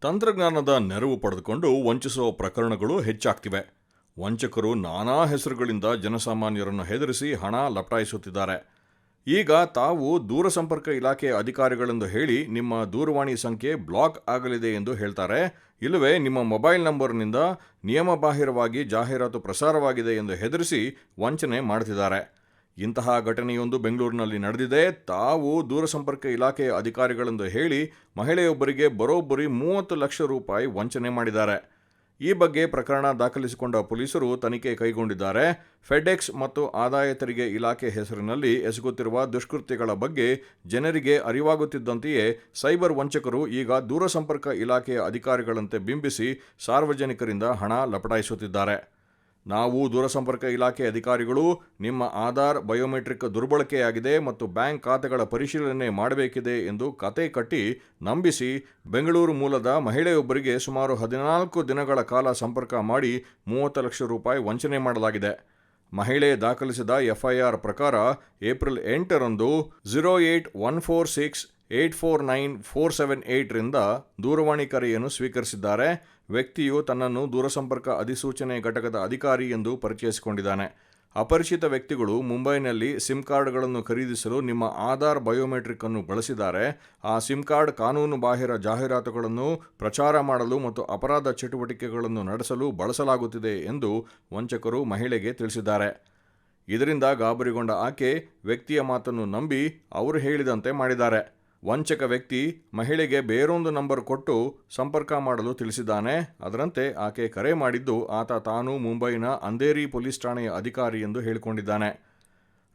ತಂತ್ರಜ್ಞಾನದ ನೆರವು ಪಡೆದುಕೊಂಡು ವಂಚಿಸುವ ಪ್ರಕರಣಗಳು ಹೆಚ್ಚಾಗ್ತಿವೆ. ವಂಚಕರು ನಾನಾ ಹೆಸರುಗಳಿಂದ ಜನಸಾಮಾನ್ಯರನ್ನು ಹೆದರಿಸಿ ಹಣ ಲಪಟಾಯಿಸುತ್ತಿದ್ದಾರೆ. ಈಗ ತಾವು ದೂರಸಂಪರ್ಕ ಇಲಾಖೆಯ ಅಧಿಕಾರಿಗಳೆಂದು ಹೇಳಿ ನಿಮ್ಮ ದೂರವಾಣಿ ಸಂಖ್ಯೆ ಬ್ಲಾಕ್ ಆಗಲಿದೆ ಎಂದು ಹೇಳ್ತಾರೆ. ಇಲ್ಲವೇ, ನಿಮ್ಮ ಮೊಬೈಲ್ ನಂಬರ್ನಿಂದ ನಿಯಮಬಾಹಿರವಾಗಿ ಜಾಹೀರಾತು ಪ್ರಸಾರವಾಗಿದೆ ಎಂದು ಹೆದರಿಸಿ ವಂಚನೆ ಮಾಡುತ್ತಿದ್ದಾರೆ ಇಂತಹ ಘಟನೆಯೊಂದು ಬೆಂಗಳೂರಿನಲ್ಲಿ ನಡೆದಿದೆ. ತಾವು ದೂರಸಂಪರ್ಕ ಇಲಾಖೆಯ ಅಧಿಕಾರಿಗಳೆಂದು ಹೇಳಿ ಮಹಿಳೆಯೊಬ್ಬರಿಗೆ ಬರೋಬ್ಬರಿ ಮೂವತ್ತು ಲಕ್ಷ ರೂಪಾಯಿ ವಂಚನೆ ಮಾಡಿದ್ದಾರೆ. ಈ ಬಗ್ಗೆ ಪ್ರಕರಣ ದಾಖಲಿಸಿಕೊಂಡ ಪೊಲೀಸರು ತನಿಖೆ ಕೈಗೊಂಡಿದ್ದಾರೆ. ಫೆಡೆಕ್ಸ್ ಮತ್ತು ಆದಾಯ ತೆರಿಗೆ ಇಲಾಖೆ ಹೆಸರಿನಲ್ಲಿ ಎಸಗುತ್ತಿರುವ ದುಷ್ಕೃತ್ಯಗಳ ಬಗ್ಗೆ ಜನರಿಗೆ ಅರಿವಾಗುತ್ತಿದ್ದಂತೆಯೇ ಸೈಬರ್ ವಂಚಕರು ಈಗ ದೂರಸಂಪರ್ಕ ಇಲಾಖೆಯ ಅಧಿಕಾರಿಗಳಂತೆ ಬಿಂಬಿಸಿ ಸಾರ್ವಜನಿಕರಿಂದ ಹಣ ಲಪಟಾಯಿಸುತ್ತಿದ್ದಾರೆ. ನಾವು ದೂರಸಂಪರ್ಕ ಇಲಾಖೆ ಅಧಿಕಾರಿಗಳು, ನಿಮ್ಮ ಆಧಾರ್ ಬಯೋಮೆಟ್ರಿಕ್ ದುರ್ಬಳಕೆಯಾಗಿದೆ ಮತ್ತು ಬ್ಯಾಂಕ್ ಖಾತೆಗಳ ಪರಿಶೀಲನೆ ಮಾಡಬೇಕಿದೆ ಎಂದು ಕತೆ ಕಟ್ಟಿ ನಂಬಿಸಿ ಬೆಂಗಳೂರು ಮೂಲದ ಮಹಿಳೆಯೊಬ್ಬರಿಗೆ ಸುಮಾರು ಹದಿನಾಲ್ಕು ದಿನಗಳ ಕಾಲ ಸಂಪರ್ಕ ಮಾಡಿ ಮೂವತ್ತು ಲಕ್ಷ ರೂಪಾಯಿ ವಂಚನೆ ಮಾಡಲಾಗಿದೆ. ಮಹಿಳೆ ದಾಖಲಿಸಿದ ಎಫ್ಐಆರ್ ಪ್ರಕಾರ ಏಪ್ರಿಲ್ ಎಂಟರಂದು zero eight one four six eight four nine four seven ಏಯ್ಟ್ರಿಂದ ದೂರವಾಣಿ ಕರೆಯನ್ನು ಸ್ವೀಕರಿಸಿದ್ದಾರೆ. ವ್ಯಕ್ತಿಯು ತನ್ನನ್ನು ದೂರಸಂಪರ್ಕ ಅಧಿಸೂಚನೆ ಘಟಕದ ಅಧಿಕಾರಿ ಎಂದು ಪರಿಚಯಿಸಿಕೊಂಡಿದ್ದಾನೆ. ಅಪರಿಚಿತ ವ್ಯಕ್ತಿಗಳು ಮುಂಬೈನಲ್ಲಿ ಸಿಮ್ ಕಾರ್ಡ್ಗಳನ್ನು ಖರೀದಿಸಲು ನಿಮ್ಮ ಆಧಾರ್ ಬಯೋಮೆಟ್ರಿಕ್ ಅನ್ನು ಬಳಸಿದ್ದಾರೆ. ಆ ಸಿಮ್ ಕಾರ್ಡ್ ಕಾನೂನು ಬಾಹಿರ ಜಾಹೀರಾತುಗಳನ್ನು ಪ್ರಚಾರ ಮಾಡಲು ಮತ್ತು ಅಪರಾಧ ಚಟುವಟಿಕೆಗಳನ್ನು ನಡೆಸಲು ಬಳಸಲಾಗುತ್ತಿದೆ ಎಂದು ವಂಚಕರು ಮಹಿಳೆಗೆ ತಿಳಿಸಿದ್ದಾರೆ. ಇದರಿಂದ ಗಾಬರಿಗೊಂಡ ಆಕೆ ವ್ಯಕ್ತಿಯ ಮಾತನ್ನು ನಂಬಿ ಅವರು ಹೇಳಿದಂತೆ ಮಾಡಿದ್ದಾರೆ. ವಂಚಕ ವ್ಯಕ್ತಿ ಮಹಿಳೆಗೆ ಬೇರೊಂದು ನಂಬರ್ ಕೊಟ್ಟು ಸಂಪರ್ಕ ಮಾಡಲು ತಿಳಿಸಿದ್ದಾನೆ. ಅದರಂತೆ ಆಕೆ ಕರೆ ಮಾಡಿದ್ದು ಆತ ತಾನು ಮುಂಬೈನ ಅಂಧೇರಿ ಪೊಲೀಸ್ ಠಾಣೆಯ ಅಧಿಕಾರಿ ಎಂದು ಹೇಳಿಕೊಂಡಿದ್ದಾನೆ.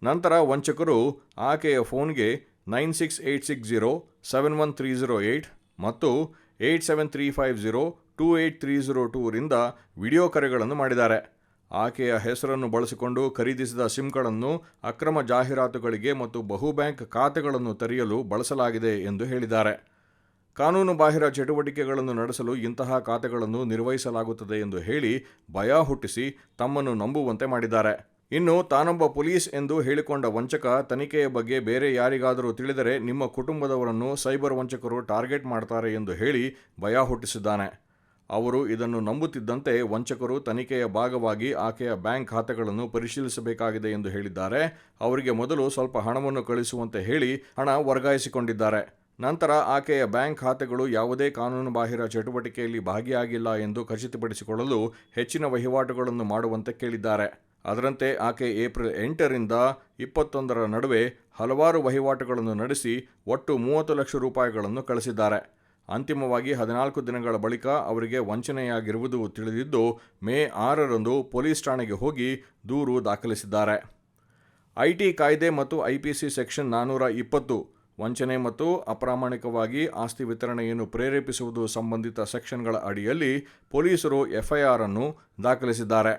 ನಂತರ ವಂಚಕರು ಆಕೆಯ ಫೋನ್ಗೆ nine six eight six zero seven one three zero eight ಮತ್ತು eight seven three five zero two eight three zero ಟೂರಿಂದ video ಕರೆಗಳನ್ನು ಮಾಡಿದ್ದಾರೆ. ಆಕೆಯ ಹೆಸರನ್ನು ಬಳಸಿಕೊಂಡು ಖರೀದಿಸಿದ ಸಿಮ್ಗಳನ್ನು ಅಕ್ರಮ ಜಾಹೀರಾತುಗಳಿಗೆ ಮತ್ತು ಬಹುಬ್ಯಾಂಕ್ ಖಾತೆಗಳನ್ನು ತೆರೆಯಲು ಬಳಸಲಾಗಿದೆ ಎಂದು ಹೇಳಿದ್ದಾರೆ. ಕಾನೂನು ಬಾಹಿರ ಚಟುವಟಿಕೆಗಳನ್ನು ನಡೆಸಲು ಇಂತಹ ಖಾತೆಗಳನ್ನು ನಿರ್ವಹಿಸಲಾಗುತ್ತದೆ ಎಂದು ಹೇಳಿ ಭಯ ಹುಟ್ಟಿಸಿ ತಮ್ಮನ್ನು ನಂಬುವಂತೆ ಮಾಡಿದ್ದಾರೆ. ಇನ್ನು ತಾನೊಬ್ಬ ಪೊಲೀಸ್ ಎಂದು ಹೇಳಿಕೊಂಡ ವಂಚಕ ತನಿಖೆಯ ಬಗ್ಗೆ ಬೇರೆ ಯಾರಿಗಾದರೂ ತಿಳಿದರೆ ನಿಮ್ಮ ಕುಟುಂಬದವರನ್ನು ಸೈಬರ್ ವಂಚಕರು ಟಾರ್ಗೆಟ್ ಮಾಡ್ತಾರೆ ಎಂದು ಹೇಳಿ ಭಯ ಹುಟ್ಟಿಸಿದ್ದಾನೆ. ಅವರು ಇದನ್ನು ನಂಬುತ್ತಿದ್ದಂತೆ ವಂಚಕರು ತನಿಖೆಯ ಭಾಗವಾಗಿ ಆಕೆಯ ಬ್ಯಾಂಕ್ ಖಾತೆಗಳನ್ನು ಪರಿಶೀಲಿಸಬೇಕಾಗಿದೆ ಎಂದು ಹೇಳಿದ್ದಾರೆ. ಅವರಿಗೆ ಮೊದಲು ಸ್ವಲ್ಪ ಹಣವನ್ನು ಕಳಿಸುವಂತೆ ಹೇಳಿ ಹಣ ವರ್ಗಾಯಿಸಿಕೊಂಡಿದ್ದಾರೆ. ನಂತರ ಆಕೆಯ ಬ್ಯಾಂಕ್ ಖಾತೆಗಳು ಯಾವುದೇ ಕಾನೂನುಬಾಹಿರ ಚಟುವಟಿಕೆಯಲ್ಲಿ ಭಾಗಿಯಾಗಿಲ್ಲ ಎಂದು ಖಚಿತಪಡಿಸಿಕೊಳ್ಳಲು ಹೆಚ್ಚಿನ ವಹಿವಾಟುಗಳನ್ನು ಮಾಡುವಂತೆ ಕೇಳಿದ್ದಾರೆ. ಅದರಂತೆ ಆಕೆ ಏಪ್ರಿಲ್ ಎಂಟರಿಂದ ಇಪ್ಪತ್ತೊಂದರ ನಡುವೆ ಹಲವಾರು ವಹಿವಾಟುಗಳನ್ನು ನಡೆಸಿ ಒಟ್ಟು ಮೂವತ್ತು ಲಕ್ಷ ರೂಪಾಯಿಗಳನ್ನು ಕಳಿಸಿದ್ದಾರೆ. ಅಂತಿಮವಾಗಿ ಹದಿನಾಲ್ಕು ದಿನಗಳ ಬಳಿಕ ಅವರಿಗೆ ವಂಚನೆಯಾಗಿರುವುದು ತಿಳಿದಿದ್ದು, ಮೇ ಆರರಂದು ಪೊಲೀಸ್ ಠಾಣೆಗೆ ಹೋಗಿ ದೂರು ದಾಖಲಿಸಿದ್ದಾರೆ. ಐಟಿ ಕಾಯ್ದೆ ಮತ್ತು ಐಪಿಸಿ ಸೆಕ್ಷನ್ ನಾನ್ನೂರ ಇಪ್ಪತ್ತು, ವಂಚನೆ ಮತ್ತು ಅಪ್ರಾಮಾಣಿಕವಾಗಿ ಆಸ್ತಿ ವಿತರಣೆಯನ್ನು ಪ್ರೇರೇಪಿಸುವುದು ಸಂಬಂಧಿತ ಸೆಕ್ಷನ್ಗಳ ಅಡಿಯಲ್ಲಿ ಪೊಲೀಸರು ಎಫ್ಐಆರ್ ಅನ್ನು ದಾಖಲಿಸಿದ್ದಾರೆ.